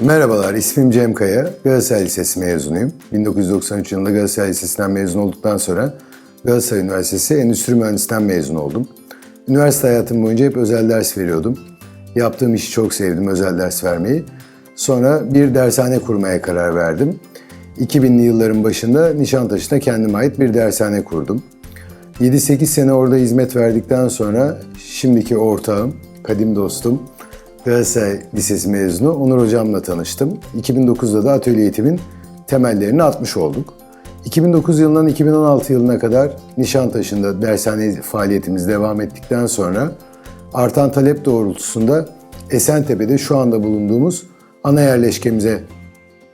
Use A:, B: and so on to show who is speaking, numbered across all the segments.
A: Merhabalar, ismim Cem Kaya. Galatasaray Lisesi mezunuyum. 1993 yılında Galatasaray Lisesi'nden mezun olduktan sonra Galatasaray Üniversitesi Endüstri Mühendisliğinden mezun oldum. Üniversite hayatım boyunca hep özel ders veriyordum. Yaptığım işi çok sevdim, özel ders vermeyi. Sonra bir dershane kurmaya karar verdim. 2000'li yılların başında Nişantaşı'nda kendime ait bir dershane kurdum. 7-8 sene orada hizmet verdikten sonra şimdiki ortağım, kadim dostum, Galatasaray Lisesi mezunu Onur Hocam'la tanıştım. 2009'da da atölye eğitimin temellerini atmış olduk. 2009 yılından 2016 yılına kadar Nişantaşı'nda dershane faaliyetimiz devam ettikten sonra artan talep doğrultusunda Esentepe'de şu anda bulunduğumuz ana yerleşkemize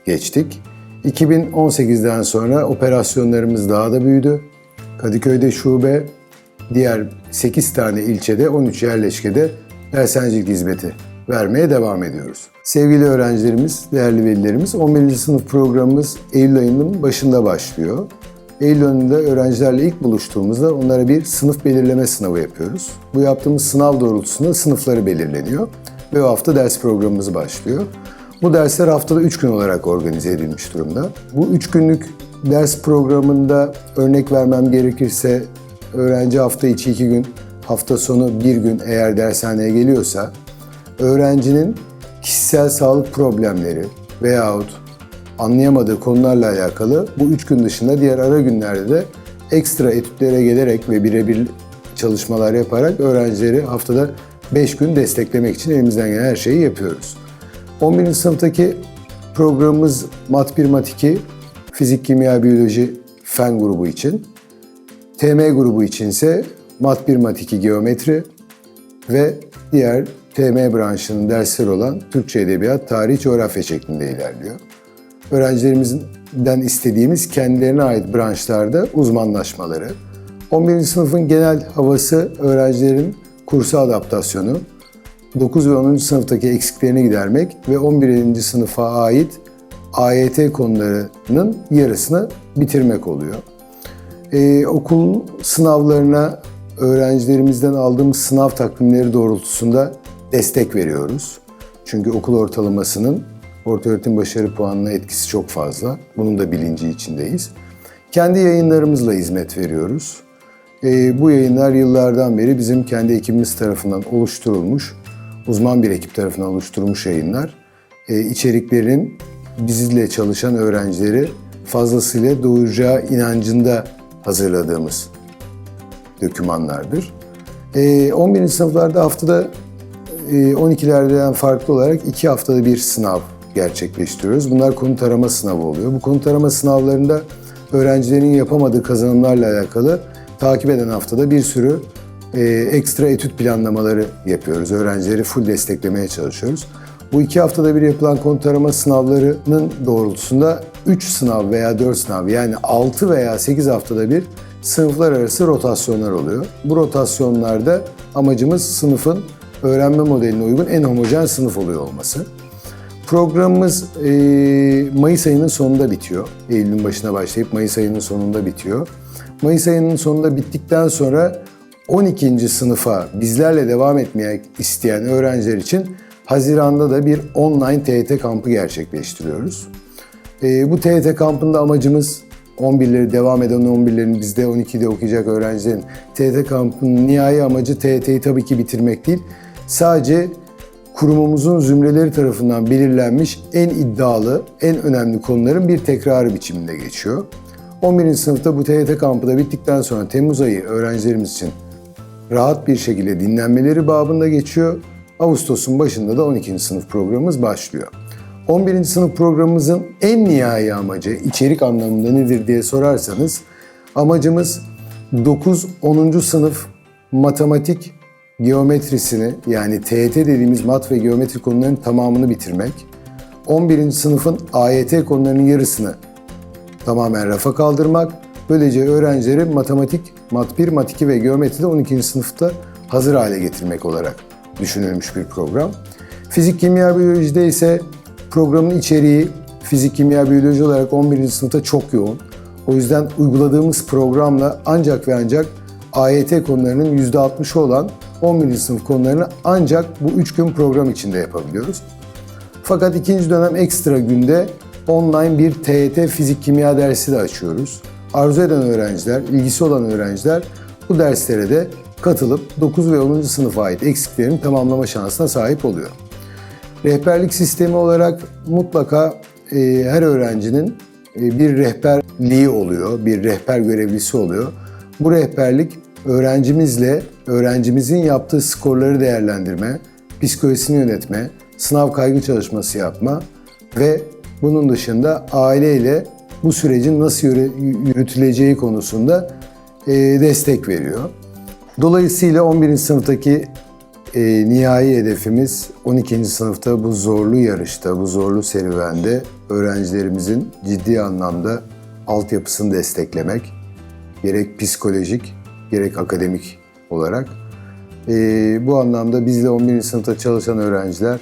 A: geçtik. 2018'den sonra operasyonlarımız daha da büyüdü. Kadıköy'de şube, diğer 8 tane ilçede 13 yerleşkede dershanecilik hizmeti vermeye devam ediyoruz. Sevgili öğrencilerimiz, değerli velilerimiz 11. sınıf programımız Eylül ayının başında başlıyor. Eylül ayında öğrencilerle ilk buluştuğumuzda onlara bir sınıf belirleme sınavı yapıyoruz. Bu yaptığımız sınav doğrultusunda sınıfları belirleniyor ve o hafta ders programımız başlıyor. Bu dersler haftada 3 gün olarak organize edilmiş durumda. Bu 3 günlük ders programında örnek vermem gerekirse öğrenci hafta içi 2 gün, hafta sonu 1 gün eğer dershaneye geliyorsa öğrencinin kişisel sağlık problemleri veyahut anlayamadığı konularla alakalı bu 3 gün dışında diğer ara günlerde de ekstra etütlere gelerek ve birebir çalışmalar yaparak öğrencileri haftada 5 gün desteklemek için elimizden gelen her şeyi yapıyoruz. 11. sınıftaki programımız Mat 1 Mat 2 Fizik, Kimya, Biyoloji Fen grubu için. TM grubu için ise Mat 1 Mat 2 Geometri ve diğer TM branşının dersleri olan Türkçe Edebiyat, Tarih, Coğrafya şeklinde ilerliyor. Öğrencilerimizden istediğimiz kendilerine ait branşlarda uzmanlaşmaları. 11. sınıfın genel havası öğrencilerin kursa adaptasyonu, 9 ve 10. sınıftaki eksiklerini gidermek ve 11. sınıfa ait AYT konularının yarısını bitirmek oluyor. Ee, okul sınavlarına öğrencilerimizden aldığımız sınav takvimleri doğrultusunda destek veriyoruz. Çünkü okul ortalamasının ortaöğretim başarı puanına etkisi çok fazla. Bunun da bilinci içindeyiz. Kendi yayınlarımızla hizmet veriyoruz. Ee, bu yayınlar yıllardan beri bizim kendi ekibimiz tarafından oluşturulmuş, uzman bir ekip tarafından oluşturulmuş yayınlar. Ee, içeriklerin bizle çalışan öğrencileri fazlasıyla doğuracağı inancında hazırladığımız dokümanlardır. Ee, 11. sınıflarda haftada e, 12'lerden farklı olarak iki haftada bir sınav gerçekleştiriyoruz. Bunlar konu tarama sınavı oluyor. Bu konu tarama sınavlarında öğrencilerin yapamadığı kazanımlarla alakalı takip eden haftada bir sürü e, ekstra etüt planlamaları yapıyoruz. Öğrencileri full desteklemeye çalışıyoruz. Bu iki haftada bir yapılan konu tarama sınavlarının doğrultusunda 3 sınav veya 4 sınav yani 6 veya 8 haftada bir sınıflar arası rotasyonlar oluyor. Bu rotasyonlarda amacımız sınıfın öğrenme modeline uygun en homojen sınıf oluyor olması. Programımız e, Mayıs ayının sonunda bitiyor. Eylül'ün başına başlayıp Mayıs ayının sonunda bitiyor. Mayıs ayının sonunda bittikten sonra 12. sınıfa bizlerle devam etmeye isteyen öğrenciler için Haziran'da da bir online TET kampı gerçekleştiriyoruz. E, bu TET kampında amacımız 11'leri devam eden 11'lerin bizde 12'de okuyacak öğrencilerin TET kampının nihai amacı TET'yi tabii ki bitirmek değil. Sadece kurumumuzun zümreleri tarafından belirlenmiş en iddialı, en önemli konuların bir tekrarı biçiminde geçiyor. 11. sınıfta bu TYT kampı da bittikten sonra Temmuz ayı öğrencilerimiz için rahat bir şekilde dinlenmeleri babında geçiyor. Ağustos'un başında da 12. sınıf programımız başlıyor. 11. sınıf programımızın en nihai amacı içerik anlamında nedir diye sorarsanız amacımız 9-10. sınıf matematik geometrisini yani TET dediğimiz mat ve geometri konularının tamamını bitirmek, 11. sınıfın AYT konularının yarısını tamamen rafa kaldırmak, böylece öğrencileri matematik, mat 1, mat 2 ve geometride 12. sınıfta hazır hale getirmek olarak düşünülmüş bir program. Fizik, kimya, biyolojide ise programın içeriği fizik, kimya, biyoloji olarak 11. sınıfta çok yoğun. O yüzden uyguladığımız programla ancak ve ancak AYT konularının %60'ı olan 11. sınıf konularını ancak bu 3 gün program içinde yapabiliyoruz. Fakat ikinci dönem ekstra günde online bir TYT fizik kimya dersi de açıyoruz. Arzu eden öğrenciler, ilgisi olan öğrenciler bu derslere de katılıp 9 ve 10. sınıfa ait eksiklerini tamamlama şansına sahip oluyor. Rehberlik sistemi olarak mutlaka e, her öğrencinin e, bir rehberliği oluyor, bir rehber görevlisi oluyor. Bu rehberlik öğrencimizle, öğrencimizin yaptığı skorları değerlendirme, psikolojisini yönetme, sınav kaygı çalışması yapma ve bunun dışında aileyle bu sürecin nasıl yürü- yürütüleceği konusunda e, destek veriyor. Dolayısıyla 11. sınıftaki e, nihai hedefimiz 12. sınıfta bu zorlu yarışta, bu zorlu serüvende öğrencilerimizin ciddi anlamda altyapısını desteklemek. Gerek psikolojik, gerek akademik olarak. E, bu anlamda bizle 11. sınıfta çalışan öğrenciler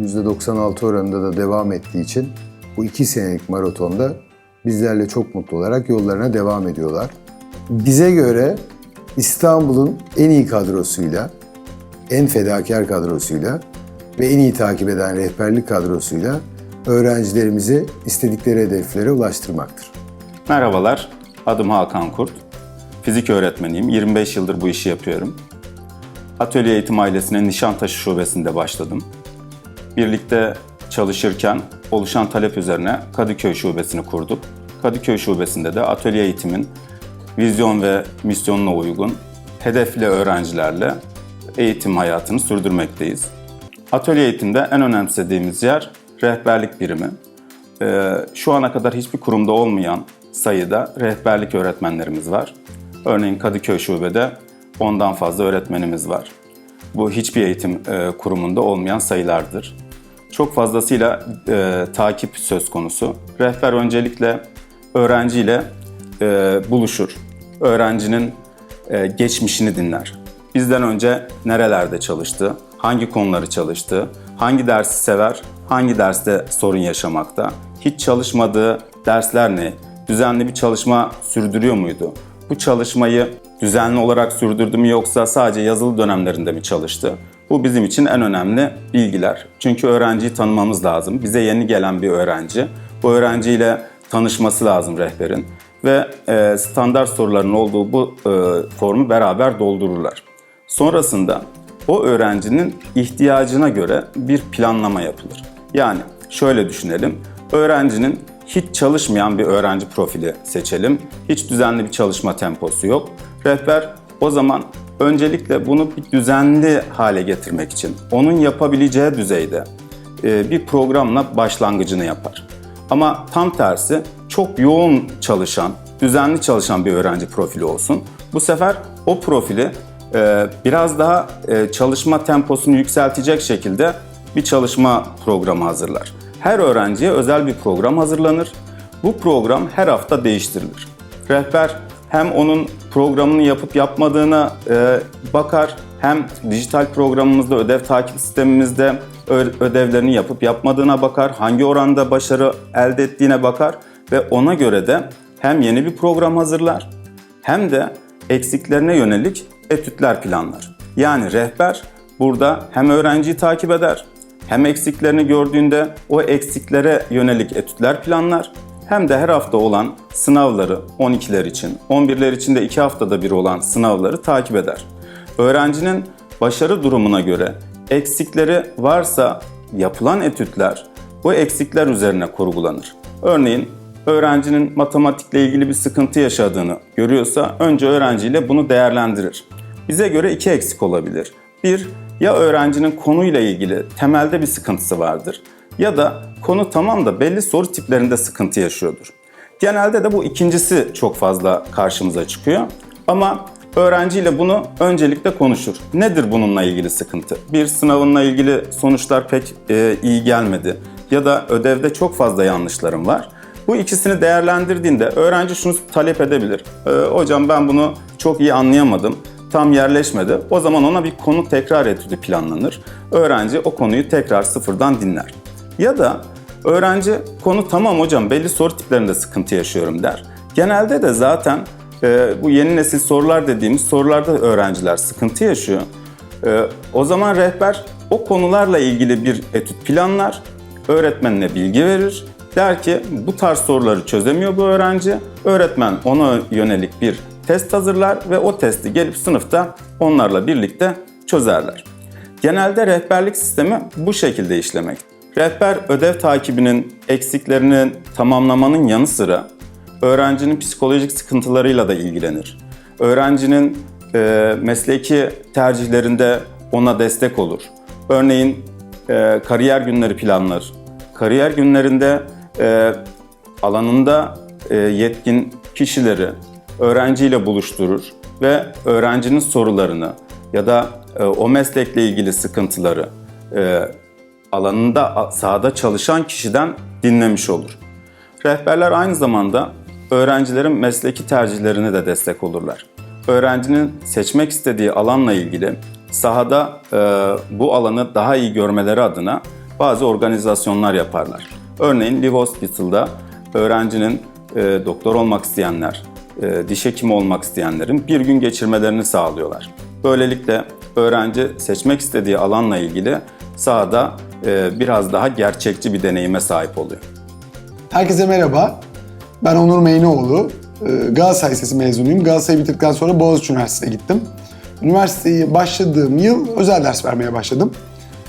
A: %96 oranında da devam ettiği için bu iki senelik maratonda bizlerle çok mutlu olarak yollarına devam ediyorlar. Bize göre İstanbul'un en iyi kadrosuyla, en fedakar kadrosuyla ve en iyi takip eden rehberlik kadrosuyla öğrencilerimizi istedikleri hedeflere ulaştırmaktır.
B: Merhabalar, adım Hakan Kurt. Fizik öğretmeniyim, 25 yıldır bu işi yapıyorum. Atölye Eğitim Ailesi'ne Nişantaşı Şubesi'nde başladım. Birlikte çalışırken oluşan talep üzerine Kadıköy Şubesi'ni kurduk. Kadıköy Şubesi'nde de atölye eğitimin vizyon ve misyonuna uygun hedefli öğrencilerle eğitim hayatını sürdürmekteyiz. Atölye eğitimde en önemsediğimiz yer rehberlik birimi. Ee, şu ana kadar hiçbir kurumda olmayan sayıda rehberlik öğretmenlerimiz var. Örneğin Kadıköy Şube'de ondan fazla öğretmenimiz var. Bu hiçbir eğitim e, kurumunda olmayan sayılardır. Çok fazlasıyla e, takip söz konusu. Rehber öncelikle öğrenciyle e, buluşur. Öğrencinin e, geçmişini dinler. Bizden önce nerelerde çalıştı, hangi konuları çalıştı, hangi dersi sever, hangi derste sorun yaşamakta, hiç çalışmadığı dersler ne, düzenli bir çalışma sürdürüyor muydu? Bu çalışmayı düzenli olarak sürdürdü mü yoksa sadece yazılı dönemlerinde mi çalıştı? Bu bizim için en önemli bilgiler. Çünkü öğrenciyi tanımamız lazım. Bize yeni gelen bir öğrenci. Bu öğrenciyle tanışması lazım rehberin ve e, standart soruların olduğu bu e, formu beraber doldururlar. Sonrasında o öğrencinin ihtiyacına göre bir planlama yapılır. Yani şöyle düşünelim. Öğrencinin hiç çalışmayan bir öğrenci profili seçelim. Hiç düzenli bir çalışma temposu yok. Rehber o zaman öncelikle bunu bir düzenli hale getirmek için onun yapabileceği düzeyde e, bir programla başlangıcını yapar. Ama tam tersi çok yoğun çalışan, düzenli çalışan bir öğrenci profili olsun. Bu sefer o profili e, biraz daha e, çalışma temposunu yükseltecek şekilde bir çalışma programı hazırlar. Her öğrenciye özel bir program hazırlanır. Bu program her hafta değiştirilir. Rehber hem onun programını yapıp yapmadığına e, bakar, hem dijital programımızda, ödev takip sistemimizde ödevlerini yapıp yapmadığına bakar, hangi oranda başarı elde ettiğine bakar ve ona göre de hem yeni bir program hazırlar hem de eksiklerine yönelik etütler planlar. Yani rehber burada hem öğrenciyi takip eder, hem eksiklerini gördüğünde o eksiklere yönelik etütler planlar, hem de her hafta olan sınavları 12'ler için, 11'ler için de 2 haftada bir olan sınavları takip eder. Öğrencinin başarı durumuna göre eksikleri varsa yapılan etütler bu eksikler üzerine kurgulanır. Örneğin öğrencinin matematikle ilgili bir sıkıntı yaşadığını görüyorsa önce öğrenciyle bunu değerlendirir. Bize göre iki eksik olabilir. Bir, ya öğrencinin konuyla ilgili temelde bir sıkıntısı vardır ya da konu tamam da belli soru tiplerinde sıkıntı yaşıyordur. Genelde de bu ikincisi çok fazla karşımıza çıkıyor. Ama öğrenciyle bunu öncelikle konuşur. Nedir bununla ilgili sıkıntı? Bir sınavınla ilgili sonuçlar pek e, iyi gelmedi ya da ödevde çok fazla yanlışlarım var. Bu ikisini değerlendirdiğinde öğrenci şunu talep edebilir. "E, hocam ben bunu çok iyi anlayamadım tam yerleşmedi. O zaman ona bir konu tekrar etüdü planlanır. Öğrenci o konuyu tekrar sıfırdan dinler. Ya da öğrenci konu tamam hocam belli soru tiplerinde sıkıntı yaşıyorum der. Genelde de zaten e, bu yeni nesil sorular dediğimiz sorularda öğrenciler sıkıntı yaşıyor. E, o zaman rehber o konularla ilgili bir etüt planlar öğretmenine bilgi verir. Der ki bu tarz soruları çözemiyor bu öğrenci. Öğretmen ona yönelik bir test hazırlar ve o testi gelip sınıfta onlarla birlikte çözerler. Genelde rehberlik sistemi bu şekilde işlemek. Rehber ödev takibinin eksiklerini tamamlamanın yanı sıra öğrencinin psikolojik sıkıntılarıyla da ilgilenir. Öğrencinin e, mesleki tercihlerinde ona destek olur. Örneğin e, kariyer günleri planlar. Kariyer günlerinde e, alanında e, yetkin kişileri öğrenciyle buluşturur ve öğrencinin sorularını ya da e, o meslekle ilgili sıkıntıları e, alanında sahada çalışan kişiden dinlemiş olur. Rehberler aynı zamanda öğrencilerin mesleki tercihlerine de destek olurlar. Öğrencinin seçmek istediği alanla ilgili sahada e, bu alanı daha iyi görmeleri adına bazı organizasyonlar yaparlar. Örneğin Live Hospital'da öğrencinin e, doktor olmak isteyenler, e, diş hekimi olmak isteyenlerin bir gün geçirmelerini sağlıyorlar. Böylelikle öğrenci seçmek istediği alanla ilgili sahada e, biraz daha gerçekçi bir deneyime sahip oluyor.
C: Herkese merhaba. Ben Onur Meynoğlu. Ee, Galatasaray Lisesi mezunuyum. Galatasaray'ı bitirdikten sonra Boğaziçi Üniversitesi'ne gittim. Üniversiteyi başladığım yıl özel ders vermeye başladım.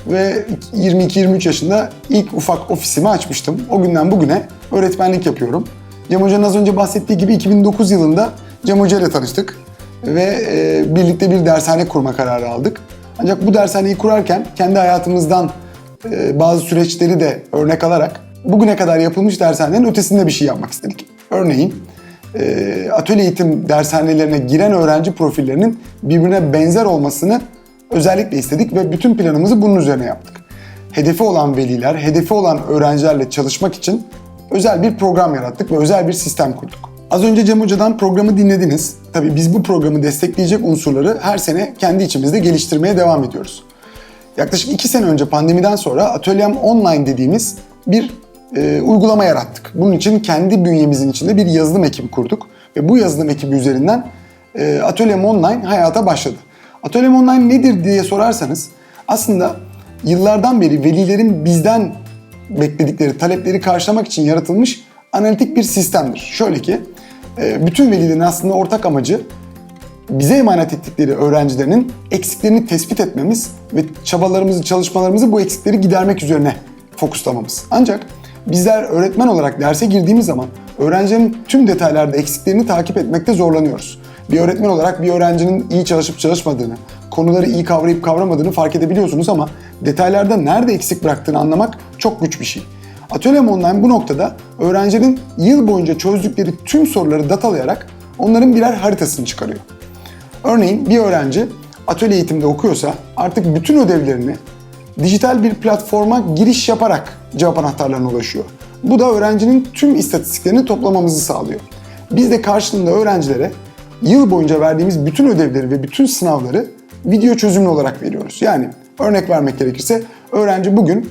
C: Ve 22-23 yaşında ilk ufak ofisimi açmıştım. O günden bugüne öğretmenlik yapıyorum. Cem Hoca'nın az önce bahsettiği gibi 2009 yılında Cem Hoca ile tanıştık. Ve e, birlikte bir dershane kurma kararı aldık. Ancak bu dershaneyi kurarken kendi hayatımızdan e, bazı süreçleri de örnek alarak bugüne kadar yapılmış dershanelerin ötesinde bir şey yapmak istedik. Örneğin e, atölye eğitim dershanelerine giren öğrenci profillerinin birbirine benzer olmasını özellikle istedik ve bütün planımızı bunun üzerine yaptık. Hedefi olan veliler, hedefi olan öğrencilerle çalışmak için özel bir program yarattık ve özel bir sistem kurduk. Az önce Cem Hoca'dan programı dinlediniz. Tabii biz bu programı destekleyecek unsurları her sene kendi içimizde geliştirmeye devam ediyoruz. Yaklaşık iki sene önce pandemiden sonra Atölyem Online dediğimiz bir e, uygulama yarattık. Bunun için kendi bünyemizin içinde bir yazılım ekibi kurduk. Ve bu yazılım ekibi üzerinden e, Atölyem Online hayata başladı. Atölyem Online nedir diye sorarsanız aslında yıllardan beri velilerin bizden bekledikleri talepleri karşılamak için yaratılmış analitik bir sistemdir. Şöyle ki e, bütün velilerin aslında ortak amacı bize emanet ettikleri öğrencilerinin eksiklerini tespit etmemiz ve çabalarımızı, çalışmalarımızı bu eksikleri gidermek üzerine fokuslamamız. Ancak bizler öğretmen olarak derse girdiğimiz zaman öğrencinin tüm detaylarda eksiklerini takip etmekte zorlanıyoruz. Bir öğretmen olarak bir öğrencinin iyi çalışıp çalışmadığını, konuları iyi kavrayıp kavramadığını fark edebiliyorsunuz ama detaylarda nerede eksik bıraktığını anlamak çok güç bir şey. Atölyem Online bu noktada öğrencinin yıl boyunca çözdükleri tüm soruları datalayarak onların birer haritasını çıkarıyor. Örneğin bir öğrenci atölye eğitimde okuyorsa artık bütün ödevlerini dijital bir platforma giriş yaparak cevap anahtarlarına ulaşıyor. Bu da öğrencinin tüm istatistiklerini toplamamızı sağlıyor. Biz de karşılığında öğrencilere yıl boyunca verdiğimiz bütün ödevleri ve bütün sınavları video çözümlü olarak veriyoruz. Yani örnek vermek gerekirse öğrenci bugün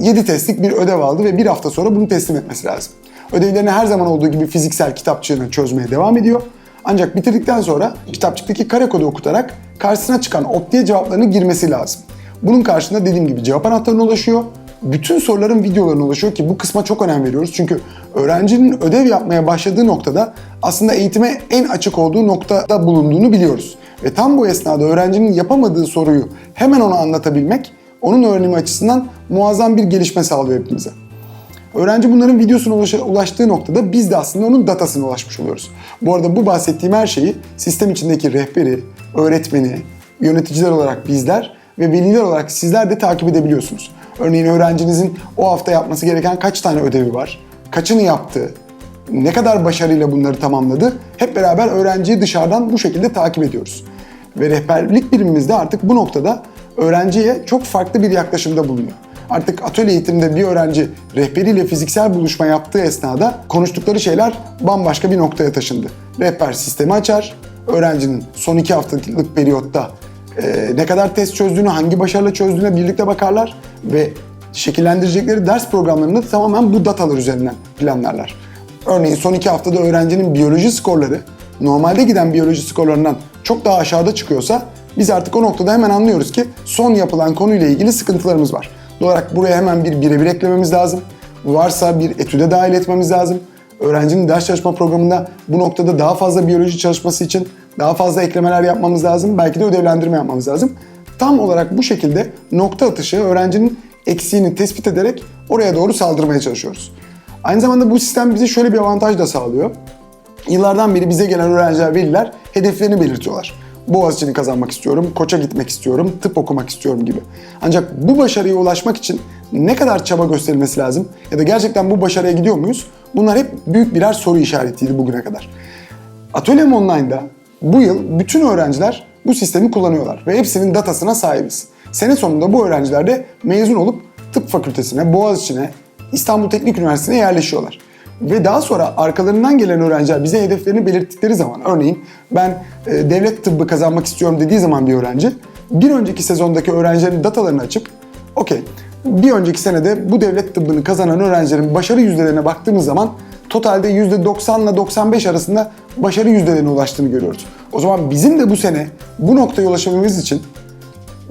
C: 7 testlik bir ödev aldı ve bir hafta sonra bunu teslim etmesi lazım. Ödevlerini her zaman olduğu gibi fiziksel kitapçığını çözmeye devam ediyor. Ancak bitirdikten sonra kitapçıktaki kare kodu okutarak karşısına çıkan optiye cevaplarını girmesi lazım. Bunun karşılığında dediğim gibi cevap anahtarına ulaşıyor. Bütün soruların videolarına ulaşıyor ki bu kısma çok önem veriyoruz. Çünkü öğrencinin ödev yapmaya başladığı noktada aslında eğitime en açık olduğu noktada bulunduğunu biliyoruz. Ve tam bu esnada öğrencinin yapamadığı soruyu hemen ona anlatabilmek onun öğrenimi açısından muazzam bir gelişme sağlıyor hepimize. Öğrenci bunların videosuna ulaştığı noktada biz de aslında onun datasına ulaşmış oluyoruz. Bu arada bu bahsettiğim her şeyi sistem içindeki rehberi, öğretmeni, yöneticiler olarak bizler ve veliler olarak sizler de takip edebiliyorsunuz. Örneğin öğrencinizin o hafta yapması gereken kaç tane ödevi var, kaçını yaptı, ne kadar başarıyla bunları tamamladı hep beraber öğrenciyi dışarıdan bu şekilde takip ediyoruz. Ve rehberlik birimimizde artık bu noktada öğrenciye çok farklı bir yaklaşımda bulunuyor. Artık atölye eğitimde bir öğrenci rehberiyle fiziksel buluşma yaptığı esnada konuştukları şeyler bambaşka bir noktaya taşındı. Rehber sistemi açar, öğrencinin son iki haftalık periyotta e, ne kadar test çözdüğünü, hangi başarıyla çözdüğüne birlikte bakarlar ve şekillendirecekleri ders programlarını tamamen bu datalar üzerinden planlarlar. Örneğin son iki haftada öğrencinin biyoloji skorları normalde giden biyoloji skorlarından çok daha aşağıda çıkıyorsa biz artık o noktada hemen anlıyoruz ki son yapılan konuyla ilgili sıkıntılarımız var. Doğal olarak buraya hemen bir birebir eklememiz lazım. Varsa bir etüde dahil etmemiz lazım. Öğrencinin ders çalışma programında bu noktada daha fazla biyoloji çalışması için daha fazla eklemeler yapmamız lazım. Belki de ödevlendirme yapmamız lazım. Tam olarak bu şekilde nokta atışı öğrencinin eksiğini tespit ederek oraya doğru saldırmaya çalışıyoruz. Aynı zamanda bu sistem bize şöyle bir avantaj da sağlıyor. Yıllardan beri bize gelen öğrenciler, veliler hedeflerini belirtiyorlar. Boğaziçi'ni kazanmak istiyorum, koça gitmek istiyorum, tıp okumak istiyorum gibi. Ancak bu başarıya ulaşmak için ne kadar çaba gösterilmesi lazım ya da gerçekten bu başarıya gidiyor muyuz? Bunlar hep büyük birer soru işaretiydi bugüne kadar. Atölyem Online'da bu yıl bütün öğrenciler bu sistemi kullanıyorlar ve hepsinin datasına sahibiz. Sene sonunda bu öğrenciler de mezun olup tıp fakültesine, Boğaziçi'ne, İstanbul Teknik Üniversitesi'ne yerleşiyorlar. Ve daha sonra arkalarından gelen öğrenciler bize hedeflerini belirttikleri zaman, örneğin ben e, devlet tıbbı kazanmak istiyorum dediği zaman bir öğrenci, bir önceki sezondaki öğrencilerin datalarını açıp, okey, bir önceki senede bu devlet tıbbını kazanan öğrencilerin başarı yüzdelerine baktığımız zaman totalde %90 ile 95 arasında başarı yüzdelerine ulaştığını görüyoruz. O zaman bizim de bu sene bu noktaya ulaşabilmemiz için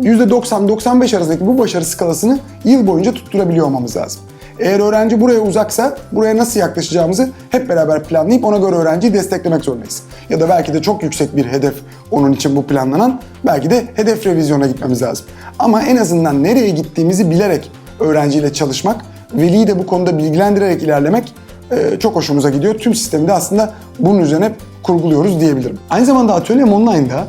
C: %90-95 arasındaki bu başarı skalasını yıl boyunca tutturabiliyor olmamız lazım. Eğer öğrenci buraya uzaksa buraya nasıl yaklaşacağımızı hep beraber planlayıp ona göre öğrenciyi desteklemek zorundayız. Ya da belki de çok yüksek bir hedef onun için bu planlanan belki de hedef revizyona gitmemiz lazım. Ama en azından nereye gittiğimizi bilerek öğrenciyle çalışmak, veliyi de bu konuda bilgilendirerek ilerlemek e, çok hoşumuza gidiyor. Tüm sistemi de aslında bunun üzerine kurguluyoruz diyebilirim. Aynı zamanda Atölyem Online'da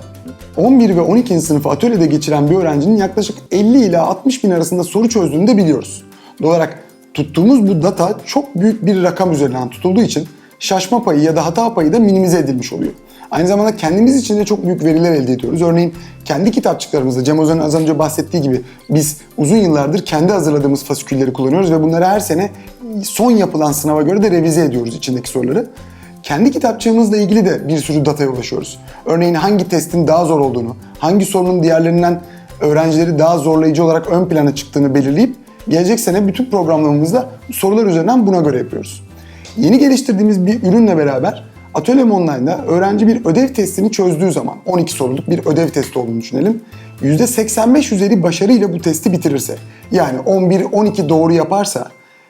C: 11 ve 12. sınıfı atölyede geçiren bir öğrencinin yaklaşık 50 ila 60 bin arasında soru çözdüğünü de biliyoruz. Doğal olarak tuttuğumuz bu data çok büyük bir rakam üzerinden tutulduğu için şaşma payı ya da hata payı da minimize edilmiş oluyor. Aynı zamanda kendimiz için de çok büyük veriler elde ediyoruz. Örneğin kendi kitapçıklarımızda Cem Ozan'ın az önce bahsettiği gibi biz uzun yıllardır kendi hazırladığımız fasikülleri kullanıyoruz ve bunları her sene son yapılan sınava göre de revize ediyoruz içindeki soruları. Kendi kitapçığımızla ilgili de bir sürü dataya ulaşıyoruz. Örneğin hangi testin daha zor olduğunu, hangi sorunun diğerlerinden öğrencileri daha zorlayıcı olarak ön plana çıktığını belirleyip gelecek sene bütün programlarımızda sorular üzerinden buna göre yapıyoruz. Yeni geliştirdiğimiz bir ürünle beraber Atölyem Online'da öğrenci bir ödev testini çözdüğü zaman 12 soruluk bir ödev testi olduğunu düşünelim. %85 üzeri başarıyla bu testi bitirirse yani 11-12 doğru yaparsa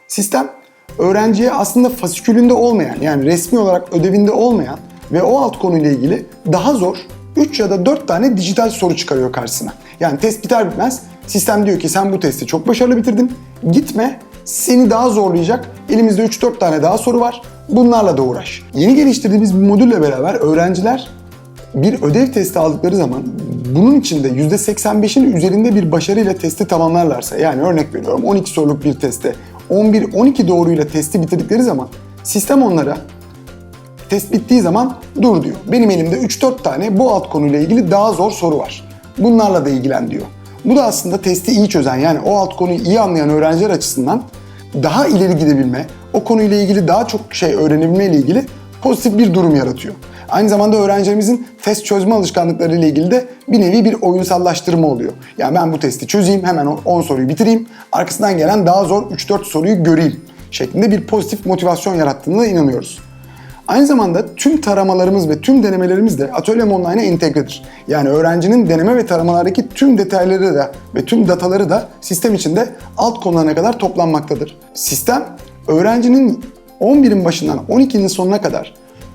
C: sistem öğrenciye aslında fasikülünde olmayan yani resmi olarak ödevinde olmayan ve o alt konuyla ilgili daha zor 3 ya da 4 tane dijital soru çıkarıyor karşısına. Yani test biter bitmez sistem diyor ki sen bu testi çok başarılı bitirdin. Gitme seni daha zorlayacak. Elimizde 3-4 tane daha soru var. Bunlarla da uğraş. Yeni geliştirdiğimiz bir modülle beraber öğrenciler bir ödev testi aldıkları zaman bunun içinde %85'in üzerinde bir başarıyla testi tamamlarlarsa yani örnek veriyorum 12 soruluk bir teste 11-12 doğruyla testi bitirdikleri zaman sistem onlara test bittiği zaman dur diyor. Benim elimde 3-4 tane bu alt konuyla ilgili daha zor soru var. Bunlarla da ilgilen diyor. Bu da aslında testi iyi çözen yani o alt konuyu iyi anlayan öğrenciler açısından daha ileri gidebilme, o konuyla ilgili daha çok şey öğrenebilme ile ilgili pozitif bir durum yaratıyor. Aynı zamanda öğrencilerimizin test çözme alışkanlıkları ile ilgili de bir nevi bir oyunsallaştırma oluyor. Yani ben bu testi çözeyim, hemen 10 soruyu bitireyim, arkasından gelen daha zor 3-4 soruyu göreyim şeklinde bir pozitif motivasyon yarattığına da inanıyoruz. Aynı zamanda tüm taramalarımız ve tüm denemelerimiz de Atölyem Online'a entegredir. Yani öğrencinin deneme ve taramalardaki tüm detayları da ve tüm dataları da sistem içinde alt konularına kadar toplanmaktadır. Sistem öğrencinin 11'in başından 12'nin sonuna kadar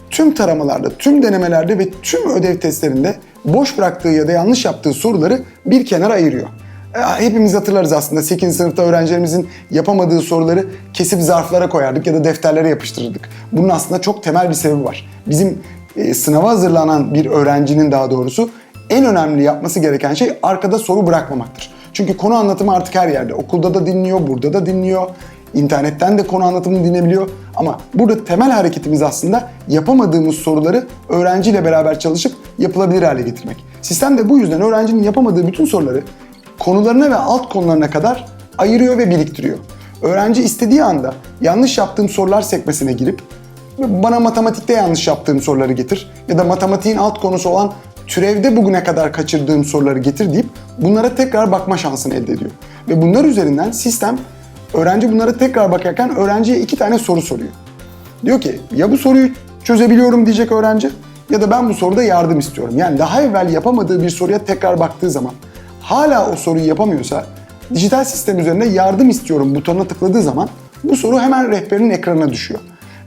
C: tüm taramalarda, tüm denemelerde ve tüm ödev testlerinde boş bıraktığı ya da yanlış yaptığı soruları bir kenara ayırıyor. E, Hepimiz hatırlarız aslında 8. sınıfta öğrencilerimizin yapamadığı soruları kesip zarflara koyardık ya da defterlere yapıştırırdık. Bunun aslında çok temel bir sebebi var. Bizim e, sınava hazırlanan bir öğrencinin daha doğrusu en önemli yapması gereken şey arkada soru bırakmamaktır. Çünkü konu anlatımı artık her yerde. Okulda da dinliyor, burada da dinliyor. İnternetten de konu anlatımını dinleyebiliyor. Ama burada temel hareketimiz aslında yapamadığımız soruları öğrenciyle beraber çalışıp yapılabilir hale getirmek. Sistem de bu yüzden öğrencinin yapamadığı bütün soruları konularına ve alt konularına kadar ayırıyor ve biriktiriyor. Öğrenci istediği anda yanlış yaptığım sorular sekmesine girip bana matematikte yanlış yaptığım soruları getir ya da matematiğin alt konusu olan türevde bugüne kadar kaçırdığım soruları getir deyip bunlara tekrar bakma şansını elde ediyor. Ve bunlar üzerinden sistem öğrenci bunlara tekrar bakarken öğrenciye iki tane soru soruyor. Diyor ki ya bu soruyu çözebiliyorum diyecek öğrenci ya da ben bu soruda yardım istiyorum. Yani daha evvel yapamadığı bir soruya tekrar baktığı zaman hala o soruyu yapamıyorsa dijital sistem üzerinde yardım istiyorum butonuna tıkladığı zaman bu soru hemen rehberin ekranına düşüyor.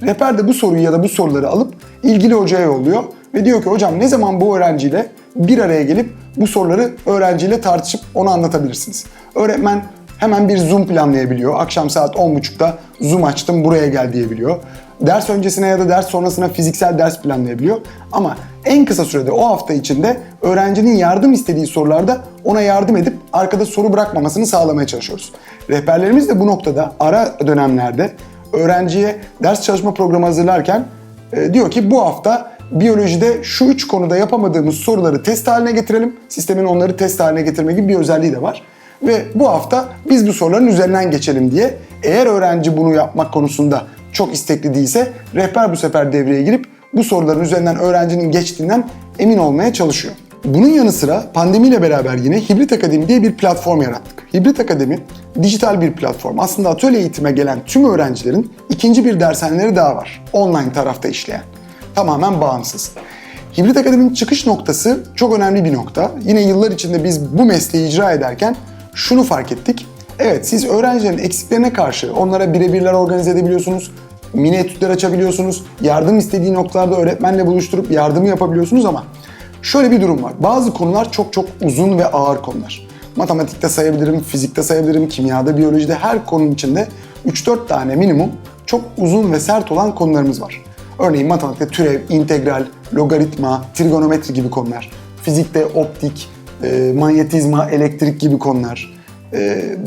C: Rehber de bu soruyu ya da bu soruları alıp ilgili hocaya yolluyor ve diyor ki hocam ne zaman bu öğrenciyle bir araya gelip bu soruları öğrenciyle tartışıp onu anlatabilirsiniz. Öğretmen hemen bir Zoom planlayabiliyor. Akşam saat 10.30'da Zoom açtım buraya gel diyebiliyor. Ders öncesine ya da ders sonrasına fiziksel ders planlayabiliyor. Ama en kısa sürede o hafta içinde öğrencinin yardım istediği sorularda ona yardım edip arkada soru bırakmamasını sağlamaya çalışıyoruz. Rehberlerimiz de bu noktada ara dönemlerde öğrenciye ders çalışma programı hazırlarken e, diyor ki bu hafta biyolojide şu üç konuda yapamadığımız soruları test haline getirelim. Sistemin onları test haline getirme gibi bir özelliği de var. Ve bu hafta biz bu soruların üzerinden geçelim diye eğer öğrenci bunu yapmak konusunda çok istekli değilse rehber bu sefer devreye girip bu soruların üzerinden öğrencinin geçtiğinden emin olmaya çalışıyor. Bunun yanı sıra pandemiyle beraber yine Hibrit Akademi diye bir platform yarattık. Hibrit Akademi dijital bir platform. Aslında atölye eğitime gelen tüm öğrencilerin ikinci bir dershaneleri daha var. Online tarafta işleyen. Tamamen bağımsız. Hibrit Akademi'nin çıkış noktası çok önemli bir nokta. Yine yıllar içinde biz bu mesleği icra ederken şunu fark ettik. Evet siz öğrencilerin eksiklerine karşı onlara birebirler organize edebiliyorsunuz. Mini etütler açabiliyorsunuz. Yardım istediği noktalarda öğretmenle buluşturup yardımı yapabiliyorsunuz ama şöyle bir durum var. Bazı konular çok çok uzun ve ağır konular. Matematikte sayabilirim, fizikte sayabilirim, kimyada, biyolojide her konunun içinde 3-4 tane minimum çok uzun ve sert olan konularımız var. Örneğin matematikte türev, integral, logaritma, trigonometri gibi konular. Fizikte optik, e, manyetizma, elektrik gibi konular. E,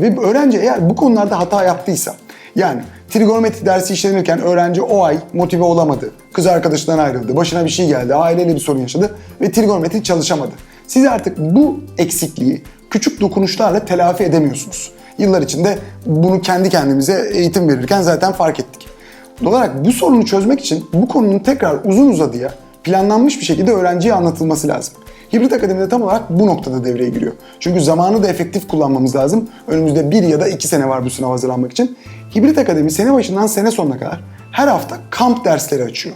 C: ve öğrenci eğer bu konularda hata yaptıysa, yani trigonometri dersi işlenirken öğrenci o ay motive olamadı, kız arkadaşından ayrıldı, başına bir şey geldi, aileyle bir sorun yaşadı ve trigonometri çalışamadı. Siz artık bu eksikliği küçük dokunuşlarla telafi edemiyorsunuz. Yıllar içinde bunu kendi kendimize eğitim verirken zaten fark ettik. Doğal olarak bu sorunu çözmek için bu konunun tekrar uzun uzadıya planlanmış bir şekilde öğrenciye anlatılması lazım. Hibrit Akademi'de tam olarak bu noktada devreye giriyor. Çünkü zamanı da efektif kullanmamız lazım. Önümüzde bir ya da iki sene var bu sınava hazırlanmak için. Hibrit Akademi sene başından sene sonuna kadar her hafta kamp dersleri açıyor.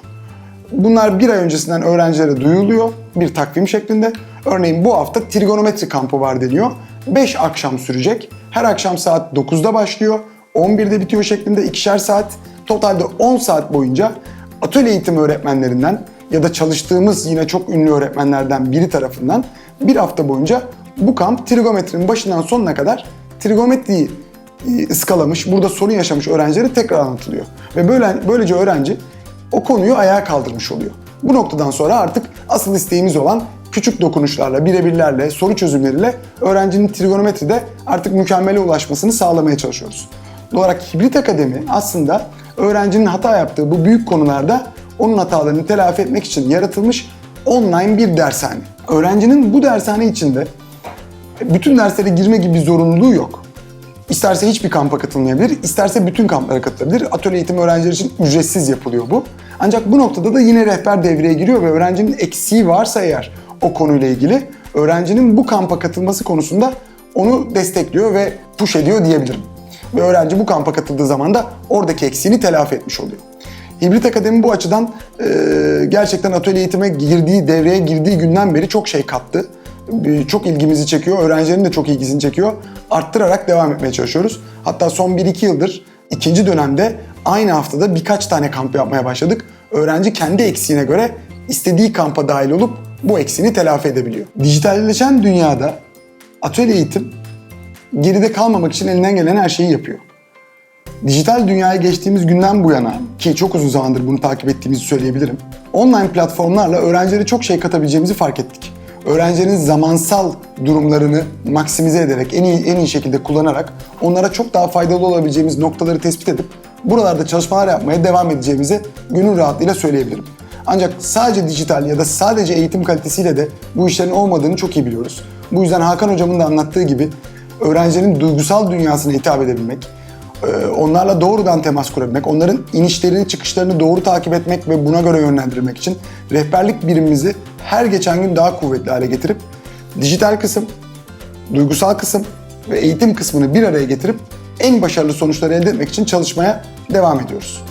C: Bunlar bir ay öncesinden öğrencilere duyuluyor bir takvim şeklinde. Örneğin bu hafta trigonometri kampı var deniyor. 5 akşam sürecek. Her akşam saat 9'da başlıyor. 11'de bitiyor şeklinde ikişer saat. Totalde 10 saat boyunca atölye eğitimi öğretmenlerinden ya da çalıştığımız yine çok ünlü öğretmenlerden biri tarafından bir hafta boyunca bu kamp trigometrinin başından sonuna kadar trigometriyi e, ıskalamış, burada sorun yaşamış öğrencilere tekrar anlatılıyor. Ve böyle, böylece öğrenci o konuyu ayağa kaldırmış oluyor. Bu noktadan sonra artık asıl isteğimiz olan küçük dokunuşlarla, birebirlerle, soru çözümleriyle öğrencinin trigonometride artık mükemmele ulaşmasını sağlamaya çalışıyoruz. Doğal olarak Hibrit Akademi aslında öğrencinin hata yaptığı bu büyük konularda onun hatalarını telafi etmek için yaratılmış online bir dershane. Öğrencinin bu dershane içinde bütün derslere girme gibi bir zorunluluğu yok. İsterse hiçbir kampa katılmayabilir, isterse bütün kamplara katılabilir. Atölye eğitimi öğrenciler için ücretsiz yapılıyor bu. Ancak bu noktada da yine rehber devreye giriyor ve öğrencinin eksiği varsa eğer o konuyla ilgili öğrencinin bu kampa katılması konusunda onu destekliyor ve push ediyor diyebilirim. Ve öğrenci bu kampa katıldığı zaman da oradaki eksiğini telafi etmiş oluyor. Hibrit Akademi bu açıdan e, gerçekten atölye eğitime girdiği, devreye girdiği günden beri çok şey kattı. E, Çok ilgimizi çekiyor, öğrencilerin de çok ilgisini çekiyor. Arttırarak devam etmeye çalışıyoruz. Hatta son 1-2 yıldır ikinci dönemde aynı haftada birkaç tane kamp yapmaya başladık. Öğrenci kendi eksiğine göre istediği kampa dahil olup bu eksiğini telafi edebiliyor. Dijitalleşen dünyada atölye eğitim geride kalmamak için elinden gelen her şeyi yapıyor. Dijital dünyaya geçtiğimiz günden bu yana ki çok uzun zamandır bunu takip ettiğimizi söyleyebilirim. Online platformlarla öğrencilere çok şey katabileceğimizi fark ettik. Öğrencilerin zamansal durumlarını maksimize ederek, en iyi, en iyi şekilde kullanarak onlara çok daha faydalı olabileceğimiz noktaları tespit edip buralarda çalışmalar yapmaya devam edeceğimizi gönül rahatlığıyla söyleyebilirim. Ancak sadece dijital ya da sadece eğitim kalitesiyle de bu işlerin olmadığını çok iyi biliyoruz. Bu yüzden Hakan hocamın da anlattığı gibi öğrencilerin duygusal dünyasına hitap edebilmek, onlarla doğrudan temas kurabilmek, onların inişlerini çıkışlarını doğru takip etmek ve buna göre yönlendirmek için rehberlik birimimizi her geçen gün daha kuvvetli hale getirip dijital kısım, duygusal kısım ve eğitim kısmını bir araya getirip en başarılı sonuçları elde etmek için çalışmaya devam ediyoruz.